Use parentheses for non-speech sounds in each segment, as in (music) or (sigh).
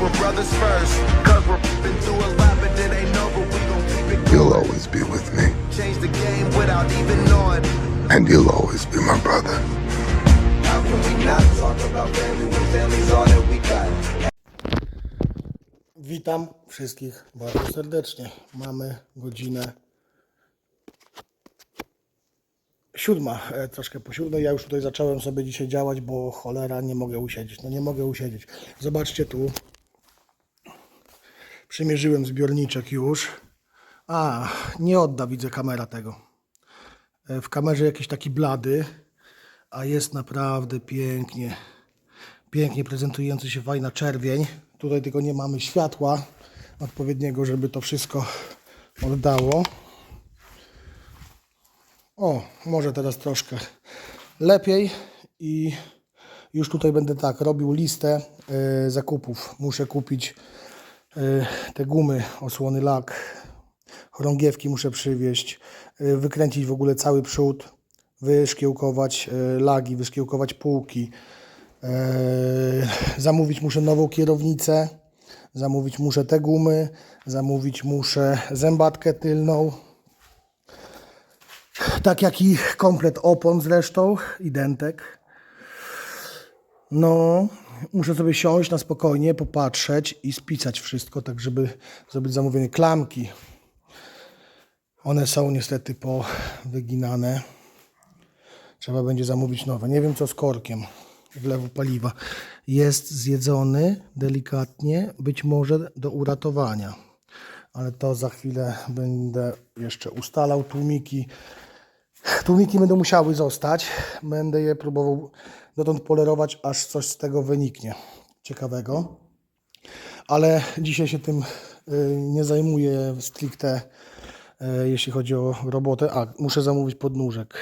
we're brothers first. Cause we're been through a lot, but it ain't over. We gon' keep it You'll always be with me, change the game without even knowing. and you'll always be my brother. How can we not talk about family when family's all that we got? Witam wszystkich bardzo serdecznie. Mamy godzinę siódma, e, troszkę po siódmej. Ja już tutaj zacząłem sobie dzisiaj działać, bo cholera nie mogę usiedzieć. No nie mogę usiedzieć. Zobaczcie tu. Przymierzyłem zbiorniczek już. A, nie odda, widzę kamera tego. E, W kamerze jakiś taki blady, a jest naprawdę pięknie pięknie prezentujący się fajna czerwień. Tutaj tylko nie mamy światła odpowiedniego, żeby to wszystko oddało. O, może teraz troszkę lepiej i już tutaj będę tak robił listę e, zakupów. Muszę kupić te gumy, osłony lak, chorągiewki muszę przywieźć, e, wykręcić w ogóle cały przód, wyszkiełkować e, lagi, wyszkiełkować półki, zamówić muszę nową kierownicę, zamówić muszę te gumy, zamówić muszę zębatkę tylną, tak jak i komplet opon zresztą i dentek. No, muszę sobie siąść na spokojnie, popatrzeć i spisać wszystko, tak żeby zrobić zamówienie klamki. One są niestety powyginane. Trzeba będzie zamówić nowe. Nie wiem co z korkiem wlewu paliwa. Jest zjedzony delikatnie, być może do uratowania. Ale to za chwilę będę jeszcze ustalał tłumiki. Tłumiki będą musiały zostać. Będę je próbował dotąd polerować, aż coś z tego wyniknie ciekawego. Ale dzisiaj się tym y, nie zajmuję stricte, y, jeśli chodzi o robotę. A, muszę zamówić podnóżek.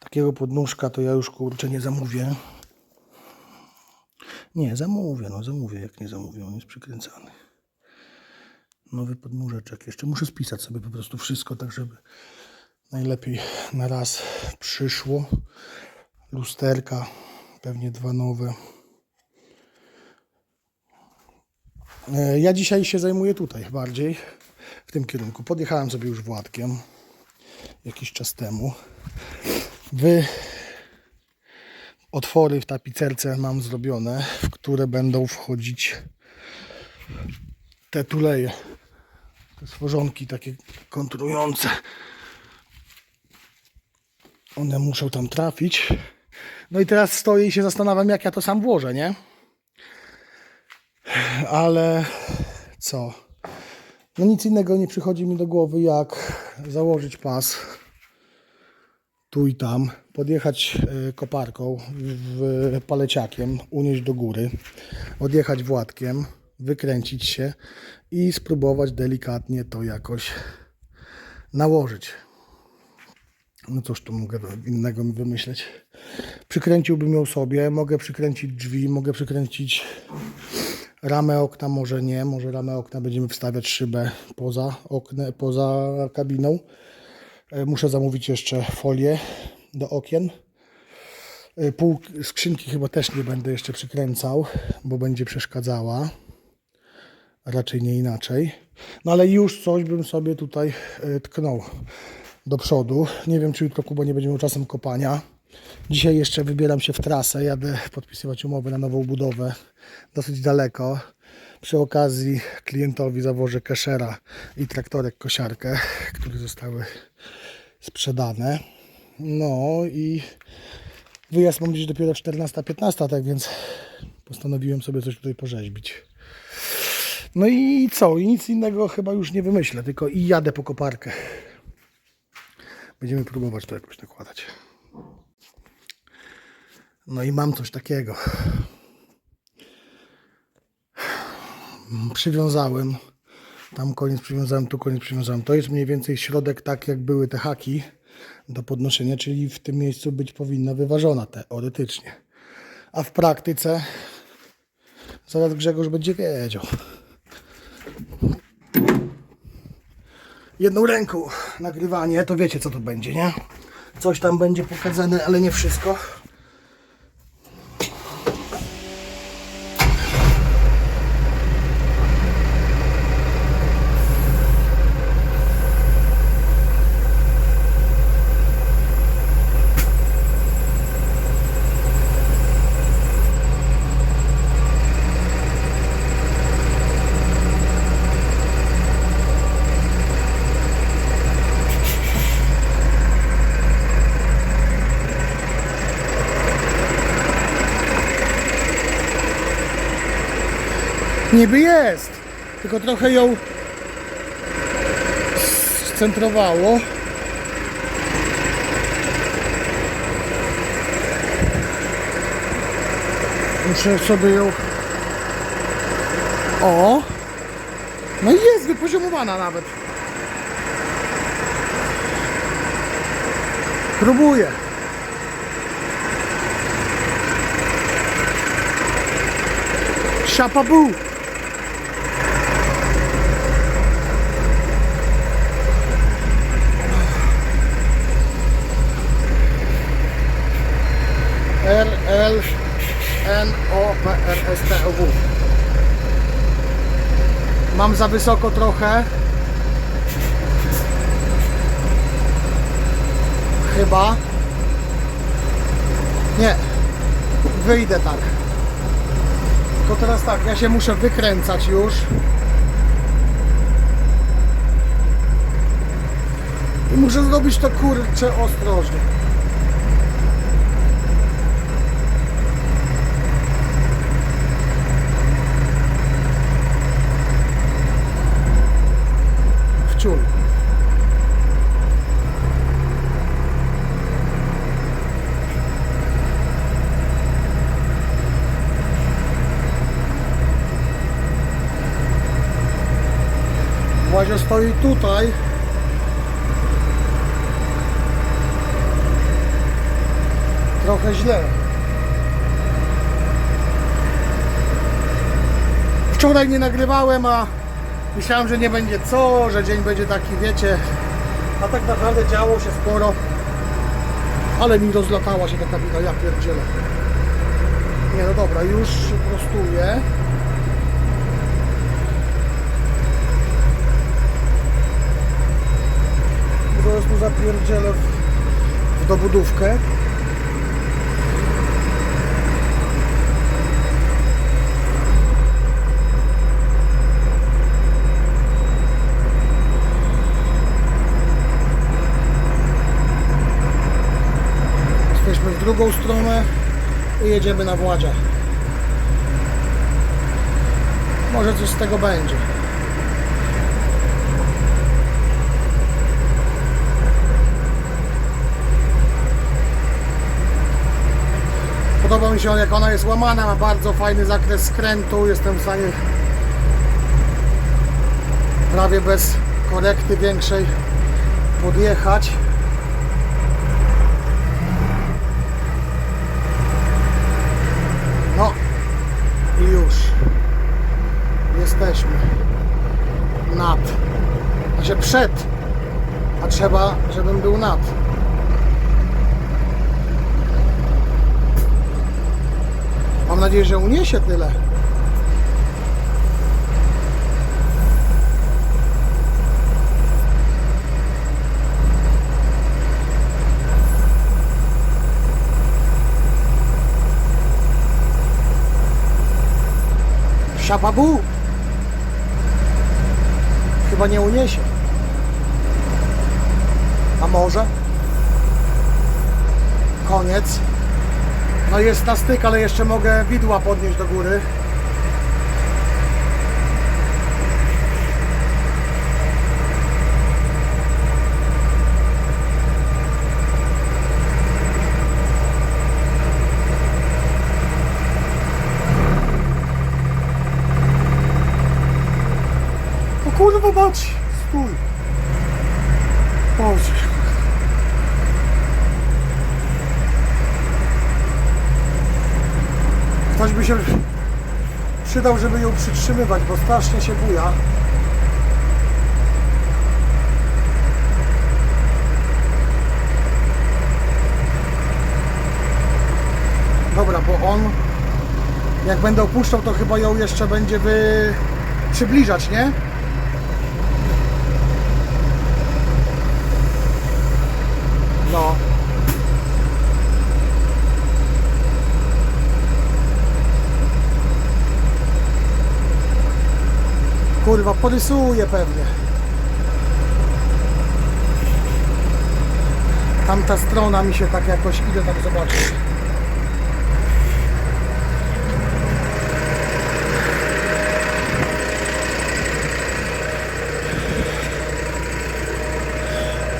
Takiego podnóżka to ja już kurczę nie zamówię. Nie, zamówię, no zamówię, jak nie zamówię, on jest przykręcany. Nowy podnóżeczek. Jeszcze muszę spisać sobie po prostu wszystko, tak żeby najlepiej na raz przyszło. Lusterka, pewnie dwa nowe. E, Ja dzisiaj się zajmuję tutaj bardziej, w tym kierunku. Podjechałem sobie już Władkiem jakiś czas temu. Wy otwory w tapicerce mam zrobione, w które będą wchodzić te tuleje. Te stworzonki takie kontrujące. One muszą tam trafić. No i teraz stoję i się zastanawiam, jak ja to sam włożę, nie? Ale co? No nic innego nie przychodzi mi do głowy, jak założyć pas tu i tam, podjechać e, koparką, w, paleciakiem, unieść do góry, odjechać Władkiem, wykręcić się i spróbować delikatnie to jakoś nałożyć. No cóż tu mogę innego wymyśleć. Przykręciłbym ją sobie, mogę przykręcić drzwi, mogę przykręcić ramę okna, może nie, może ramę okna będziemy wstawiać szybę poza oknem, poza kabiną. E, Muszę zamówić jeszcze folię do okien. E, Pół skrzynki chyba też nie będę jeszcze przykręcał, bo będzie przeszkadzała. Raczej nie inaczej. No ale już coś bym sobie tutaj e, tknął do przodu. Nie wiem, czy jutro Kuba nie będzie miał czasem kopania. Dzisiaj jeszcze wybieram się w trasę. Jadę podpisywać umowę na nową budowę. Dosyć daleko. Przy okazji klientowi zawożę keszera i traktorek kosiarkę, które zostały sprzedane. No i wyjazd mam gdzieś dopiero 14-15, tak więc postanowiłem sobie coś tutaj porzeźbić. No i co? I nic innego chyba już nie wymyślę, tylko i jadę po koparkę. Będziemy próbować to jakoś nakładać. No i mam coś takiego. Przywiązałem. Tam koniec przywiązałem, tu koniec przywiązałem. To jest mniej więcej środek tak, jak były te haki do podnoszenia, czyli w tym miejscu być powinna wyważona teoretycznie. A w praktyce zaraz Grzegorz będzie wiedział. Jedną ręką nagrywanie, to wiecie co to będzie, nie? Coś tam będzie pokazane, ale nie wszystko. Niby jest, tylko trochę ją scentrowało. Muszę sobie ją... O! No jest wypoziomowana nawet. Próbuję. Siapabu! O P R S T O W. Mam za wysoko trochę. Chyba. Nie. Wyjdę tak. To teraz tak, ja się muszę wykręcać już. I muszę zrobić to kurczę ostrożnie. Wciul. Władzio stoi tutaj. Trochę źle. Wczoraj nie nagrywałem, a myślałem, że nie będzie co, że dzień będzie taki, wiecie. A tak naprawdę działo się sporo. Ale mi rozlatała się ta kabina, ja pierdzielę. Nie, no dobra, już prostuję. Po prostu zapierdzielę w, w dobudówkę. Jesteśmy w drugą stronę i jedziemy na Władzia. Może coś z tego będzie. Podoba mi się jak ona jest łamana, ma bardzo fajny zakres skrętu, jestem w stanie prawie bez korekty większej podjechać. No i już jesteśmy nad, znaczy przed, a trzeba, żebym był nad. Mam nadzieję, że uniesie tyle. Siapabu! Chyba nie uniesie. A może? Koniec. No jest na styk, ale jeszcze mogę widła podnieść do góry. O kurwa mać! Stój! Boże. Ktoś by się przydał, żeby ją przytrzymywać, bo strasznie się buja. Dobra, bo on jak będę opuszczał, to chyba ją jeszcze będzie wy... przybliżać, nie? kurwa, porysuje pewnie. Tamta strona mi się tak jakoś, idę tam zobaczyć.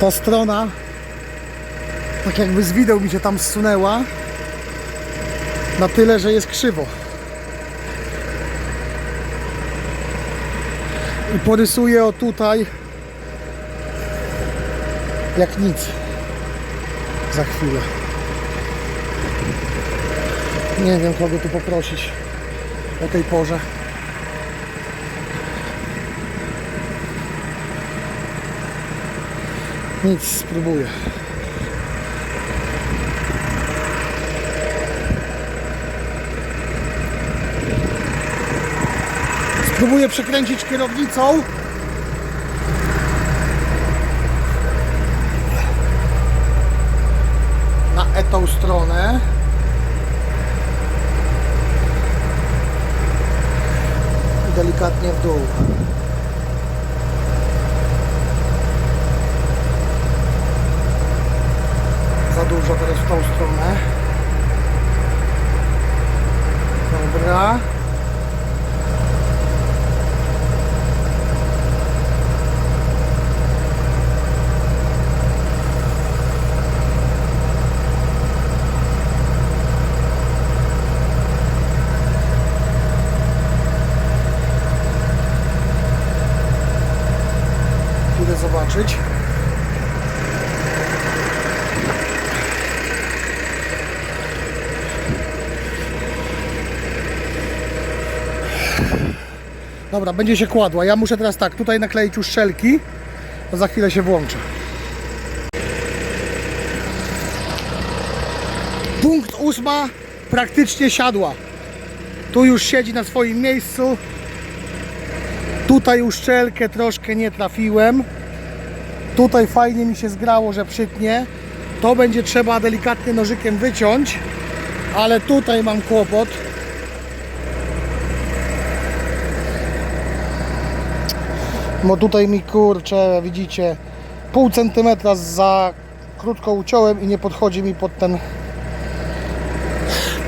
Ta strona, tak jakby z wideł mi się tam zsunęła, na tyle, że jest krzywo. I porysuję o tutaj jak nic za chwilę. Nie wiem kogo tu poprosić o tej porze. Nic, spróbuję. Spróbuję przekręcić kierownicą. Na e tą stronę. Delikatnie w dół. Za dużo teraz w tą stronę. Dobra. Idę zobaczyć. Dobra, będzie się kładła. Ja muszę teraz tak, tutaj nakleić uszczelki, a za chwilę się włączę. Punkt ósma praktycznie siadła. Tu już siedzi na swoim miejscu. Tutaj uszczelkę troszkę nie trafiłem. Tutaj fajnie mi się zgrało, że przytnie. To będzie trzeba delikatnie nożykiem wyciąć, ale tutaj mam kłopot. Bo tutaj mi kurczę, widzicie, pół centymetra za krótko uciąłem i nie podchodzi mi pod ten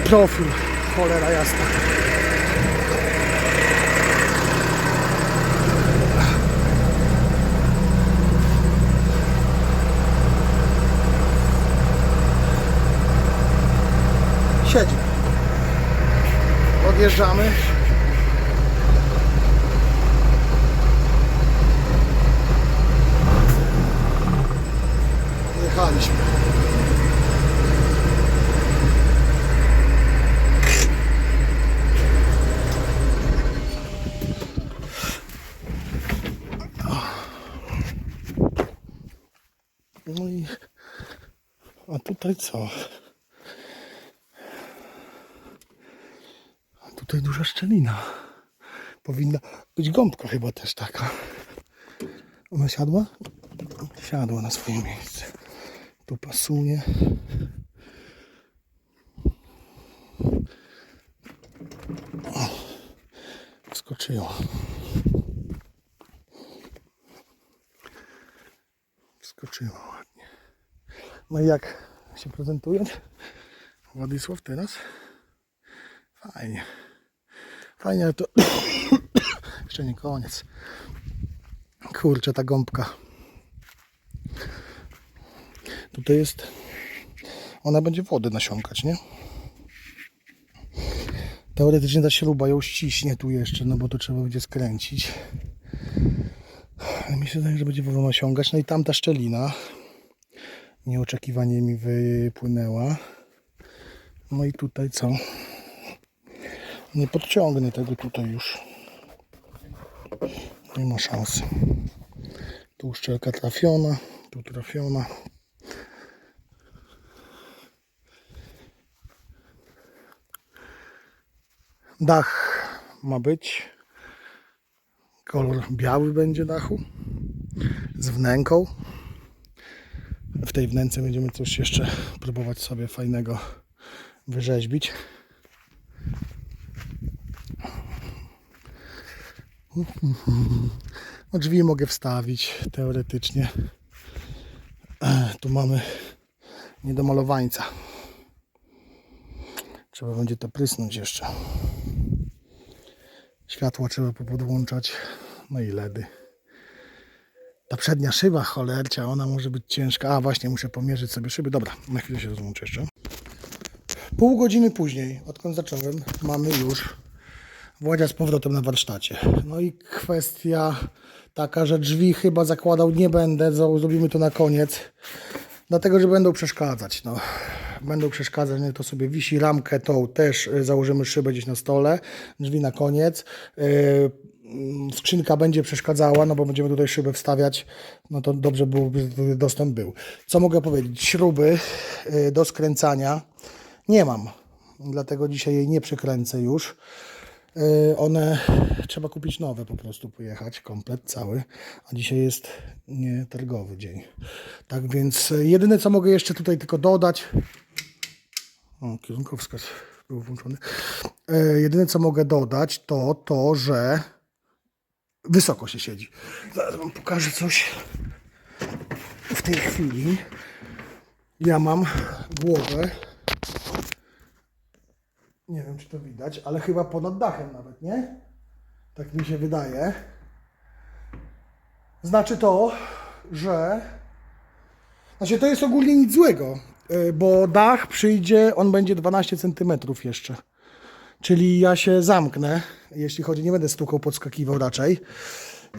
profil. Cholera jasna. Siedzi. Odjeżdżamy. Jechaliśmy. No i a tutaj co? Tutaj duża szczelina. Powinna być gąbka chyba też taka. Ona siadła? Siadła na swoje miejsce. Tu pasuje. Wskoczyła. Wskoczyła ładnie. No i jak się prezentuje? Władysław teraz? Fajnie. Fajnie, ale to (coughs) jeszcze nie koniec. Kurczę, ta gąbka. Tutaj jest. Ona będzie wody nasiąkać, nie? Teoretycznie ta śruba ją ściśnie tu jeszcze, no bo to trzeba będzie skręcić. Ale mi się wydaje, że będzie wodą nasiągać. No i tamta szczelina nieoczekiwanie mi wypłynęła. No i tutaj co? Nie podciągnę tego tutaj już. Nie ma szansy. Tu uszczelka trafiona, tu trafiona. Dach ma być. Kolor biały będzie dachu. Z wnęką. W tej wnęce będziemy coś jeszcze próbować sobie fajnego wyrzeźbić. (laughs) No drzwi mogę wstawić teoretycznie. Tu mamy niedomalowańca. Trzeba będzie to prysnąć jeszcze. Światła trzeba popodłączać. No i LEDy. Ta przednia szyba cholercia, ona może być ciężka. A właśnie, muszę pomierzyć sobie szyby. Dobra, na chwilę się rozłączę jeszcze. Pół godziny później, odkąd zacząłem, mamy już Władzia z powrotem na warsztacie. No i kwestia taka, że drzwi chyba zakładał nie będę, zrobimy to na koniec, dlatego, że będą przeszkadzać. No. Będą przeszkadzać, to sobie wisi ramkę tą też y, założymy szybę gdzieś na stole, drzwi na koniec. Yy, skrzynka będzie przeszkadzała, no bo będziemy tutaj szybę wstawiać, no to dobrze byłoby, żeby dostęp był. Co mogę powiedzieć? Śruby yy, do skręcania nie mam, dlatego dzisiaj jej nie przykręcę już. Yy, One trzeba kupić nowe po prostu, pojechać komplet cały, a dzisiaj jest nie targowy dzień. Tak więc yy, jedyne co mogę jeszcze tutaj tylko dodać, o, kierunkowskaz był włączony. Yy, Jedyne co mogę dodać to to, że wysoko się siedzi. Zaraz wam pokażę coś. W tej chwili ja mam głowę nie wiem, czy to widać, ale chyba ponad dachem nawet, nie? Tak mi się wydaje. Znaczy to, że. Znaczy, to jest ogólnie nic złego, y, bo dach przyjdzie, on będzie 12 cm jeszcze. Czyli ja się zamknę, jeśli chodzi, nie będę stukał, podskakiwał raczej.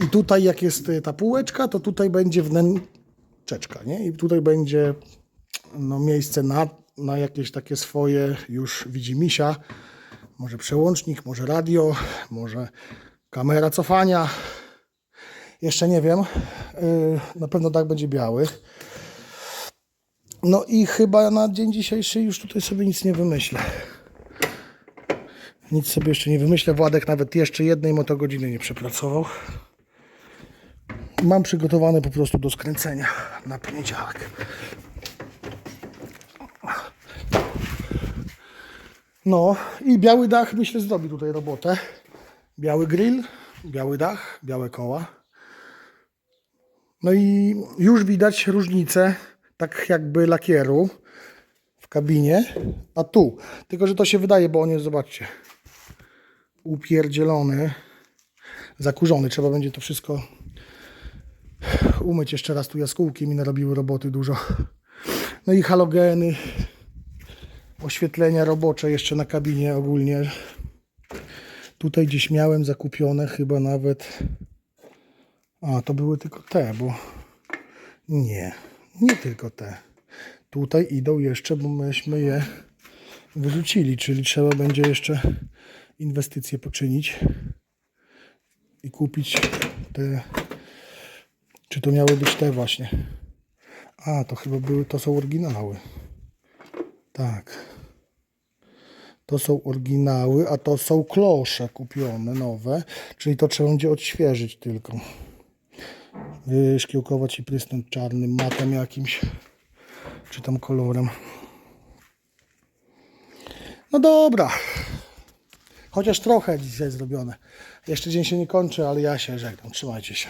I tutaj, jak jest y, ta półeczka, to tutaj będzie wnętrzeczka, nie? I tutaj będzie no, miejsce na, na jakieś takie swoje już widzimisia. Może przełącznik, może radio, może kamera cofania. Jeszcze nie wiem. Yy, Na pewno tak będzie biały. No i chyba na dzień dzisiejszy już tutaj sobie nic nie wymyślę. Nic sobie jeszcze nie wymyślę. Władek nawet jeszcze jednej motogodziny nie przepracował. Mam przygotowane po prostu do skręcenia na poniedziałek. No i biały dach myślę zrobi tutaj robotę. Biały grill, biały dach, białe koła. No i już widać różnicę, tak jakby lakieru w kabinie, a tu. Tylko, że to się wydaje, bo on jest, zobaczcie, upierdzielony, zakurzony. Trzeba będzie to wszystko umyć jeszcze raz. Tu jaskółki mi narobiły roboty dużo. No i halogeny, oświetlenia robocze jeszcze na kabinie ogólnie. Tutaj gdzieś miałem zakupione chyba nawet. A, to były tylko te, bo nie, nie tylko te. Tutaj idą jeszcze, bo myśmy je wyrzucili, czyli trzeba będzie jeszcze inwestycje poczynić i kupić te. Czy to miały być te właśnie? A, to chyba były, to są oryginały. Tak. To są oryginały, a to są klosze kupione nowe, czyli to trzeba będzie odświeżyć tylko. Wyszkiełkować i prysnąć czarnym matem jakimś, czy tam kolorem. No dobra. Chociaż trochę dzisiaj zrobione. Jeszcze dzień się nie kończy, ale ja się żegnam. Trzymajcie się.